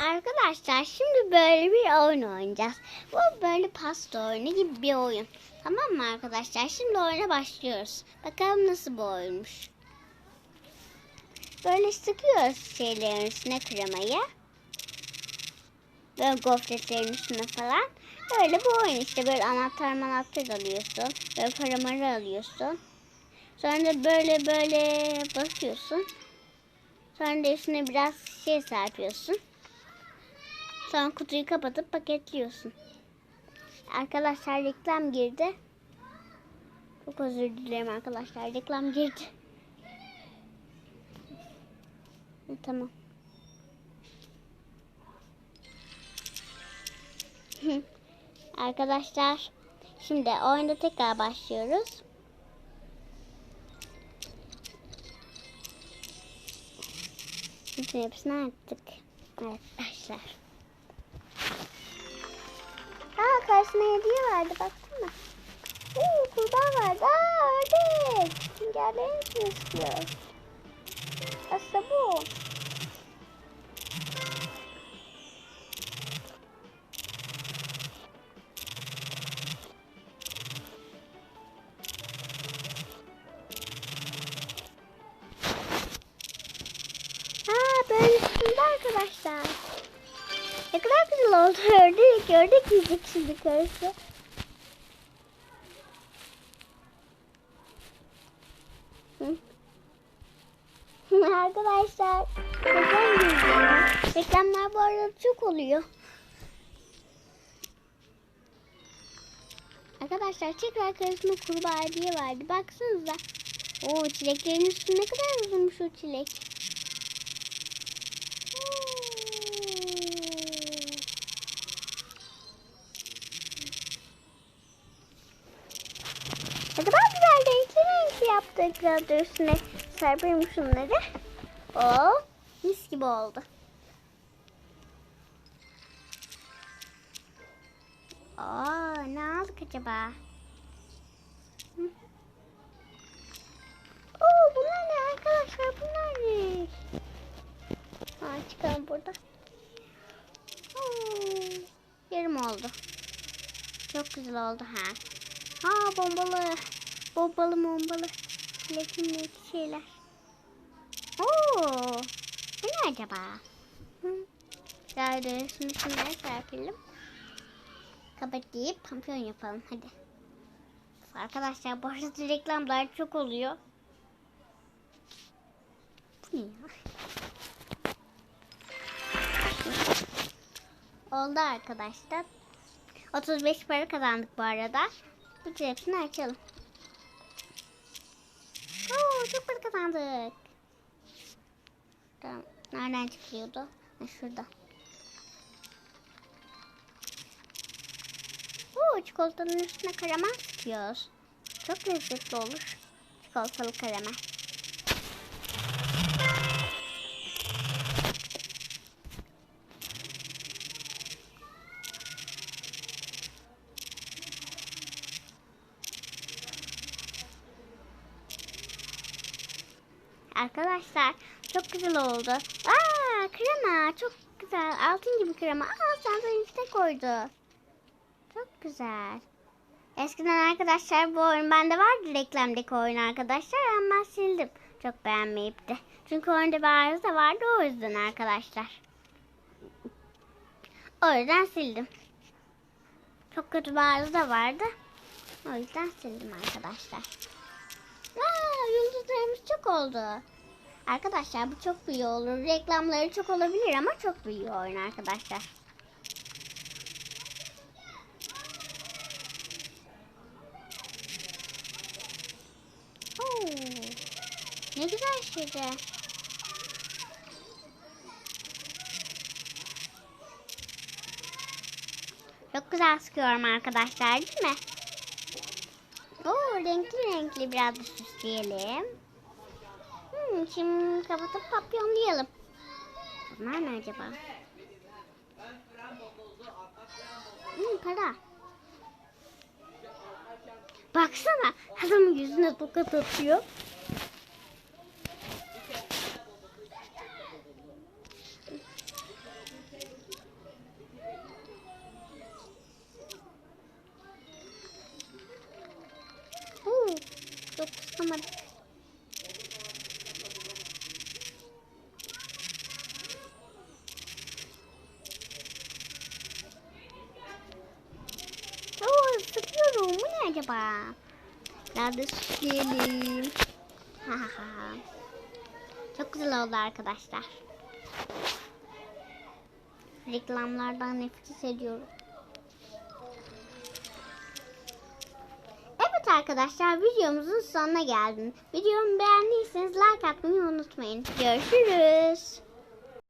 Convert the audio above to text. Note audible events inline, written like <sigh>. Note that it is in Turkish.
Arkadaşlar şimdi böyle bir oyun oynayacağız. Bu böyle pasta oyunu gibi bir oyun. Tamam mı arkadaşlar? Şimdi oyuna başlıyoruz. Bakalım nasıl bir oyunmuş. Böyle sıkıyoruz şeylerin üstüne kremayı. Böyle gofretlerin üstüne falan. Böyle bu oyun işte böyle anahtar manahtar alıyorsun. Böyle paramarı alıyorsun. Sonra da böyle böyle basıyorsun. Sonra da üstüne biraz şey serpiyorsun. Sonra kutuyu kapatıp paketliyorsun. Arkadaşlar reklam girdi. Çok özür dilerim arkadaşlar. Reklam girdi. Hı, Tamam. <laughs> Arkadaşlar şimdi oyunda tekrar başlıyoruz. Bütün hepsini attık. Arkadaşlar. Karşısına hediye verdi baktın mı? Oo kurbağa vardı. Aa ördek. Süngerlerini mi istiyor? Aslında bu. Aa böyle üstünde arkadaşlar. Ne kadar güzel oldu ördek. Ördek yiyecek şimdi karısı. Arkadaşlar. Reklamlar bu arada çok oluyor. Arkadaşlar tekrar karısına kurbağa hediye verdi. Baksanıza. Oo çileklerin üstü ne kadar uzunmuş o çilek. Ne kadar güzel renkli yaptık. Biraz da üstüne serpeyim şunları. Oo, mis gibi oldu. Oo, ne aldık acaba? Oo, bunlar ne arkadaşlar? Bunlar ne? Ha, çıkalım burada. Oo, yarım oldu. Çok güzel oldu ha. Ha bombalı. Bombalı bombalı. Çilekli şeyler. Oo, bu ne acaba? Şimdi şunları serpelim. Kapatayıp pampiyon yapalım hadi. Arkadaşlar bu reklamlar çok oluyor. Bu ne ya? Oldu arkadaşlar. 35 para kazandık bu arada. Bu hepsini açalım. Oo, çok para kazandık. Tamam. Nereden çıkıyordu? Ha, şurada. Oo, çikolatanın üstüne karamel sıkıyoruz. Çok lezzetli olur. Çikolatalı karamel. Arkadaşlar çok güzel oldu. Aa krema çok güzel. Altın gibi krema. Aa sandviçte koydu. Çok güzel. Eskiden arkadaşlar bu oyun bende vardı reklamdaki oyun arkadaşlar ama sildim. Çok beğenmeyip de. Çünkü oyunda bir arıza vardı o yüzden arkadaşlar. O yüzden sildim. Çok kötü bir arıza vardı. O yüzden sildim arkadaşlar. Aa, yıldızlarımız çok oldu. Arkadaşlar bu çok büyük olur. Reklamları çok olabilir ama çok büyük oyun arkadaşlar. Oo, ne güzel şeydi. Çok güzel sıkıyorum arkadaşlar değil mi? Renkli renkli biraz da süsleyelim. Hmm, şimdi kapatıp papyonlayalım. Bunlar ne acaba? Hmm, para. Baksana adamın yüzüne tokat atıyor. onları. Oo sıkıyorum. Bu ne acaba? Nerede süsleyelim? Ha ha ha. Çok güzel oldu arkadaşlar. Reklamlardan nefret ediyorum. Arkadaşlar videomuzun sonuna geldim. Videomu beğendiyseniz like atmayı unutmayın. Görüşürüz.